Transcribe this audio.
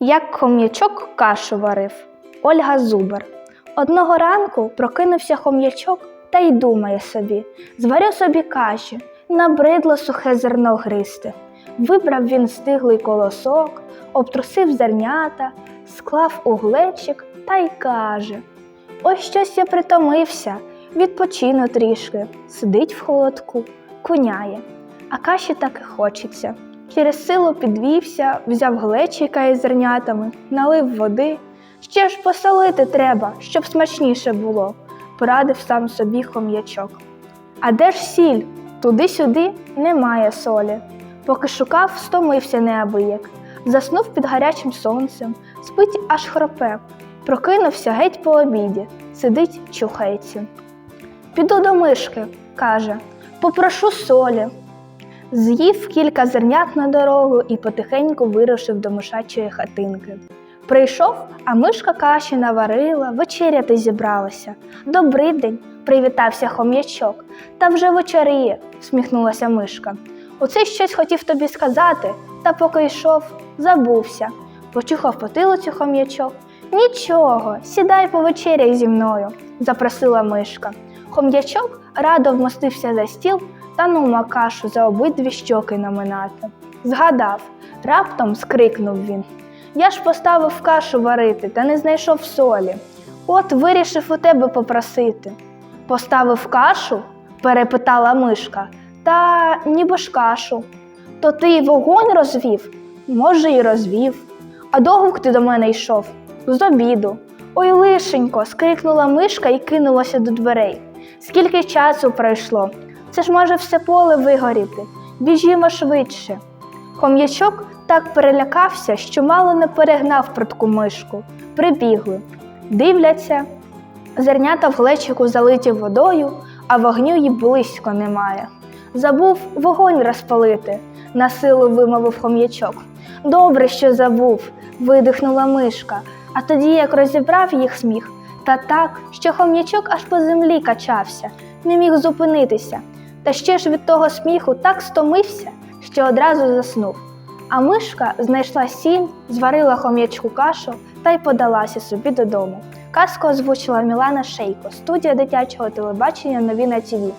Як хом'ячок кашу варив. Ольга Зубер. Одного ранку прокинувся хом'ячок та й думає собі: зварю собі каші, набридло сухе зерно гристи. Вибрав він стиглий колосок, обтрусив зернята, склав у глечик та й каже: Ось щось я притомився, відпочину трішки, сидить в холодку, куняє, а каші так і хочеться. Через силу підвівся, взяв глечика із зернятами, налив води. Ще ж посолити треба, щоб смачніше було, порадив сам собі хом'ячок. А де ж сіль? Туди-сюди немає солі. Поки шукав, стомився неабияк, заснув під гарячим сонцем, спить аж хропе, прокинувся геть по обіді, сидить, чухається. Піду до мишки, каже, попрошу солі. З'їв кілька зернят на дорогу і потихеньку вирушив до мишачої хатинки. Прийшов, а мишка каші наварила, вечеряти зібралася. Добрий день, привітався хом'ячок. Та вже вечоріє, всміхнулася мишка. Оце щось хотів тобі сказати, та поки йшов, забувся. Почухав потилицю хом'ячок. Нічого, сідай повечеряй зі мною, запросила мишка. Хом'ячок радо вмостився за стіл та нума кашу за обидві щоки наминати. Згадав, раптом скрикнув він. Я ж поставив кашу варити та не знайшов солі. От вирішив у тебе попросити. Поставив кашу? перепитала мишка. Та ніби ж кашу. То ти й вогонь розвів? Може, й розвів. А довго ти до мене йшов? З обіду. Ой, лишенько, скрикнула мишка і кинулася до дверей. Скільки часу пройшло? Це ж може все поле вигоріти. Біжімо швидше. Хом'ячок так перелякався, що мало не перегнав прудку мишку. Прибігли, дивляться. Зернята в глечику залиті водою, а вогню й близько немає. Забув вогонь розпалити, на силу вимовив хом'ячок. Добре, що забув, видихнула мишка, а тоді як розібрав їх сміх, та так, що хом'ячок аж по землі качався, не міг зупинитися. Та ще ж від того сміху так стомився, що одразу заснув. А мишка знайшла сінь, зварила хом'ячку кашу та й подалася собі додому. Казку озвучила Мілана Шейко, студія дитячого телебачення Нові на ТІВІ.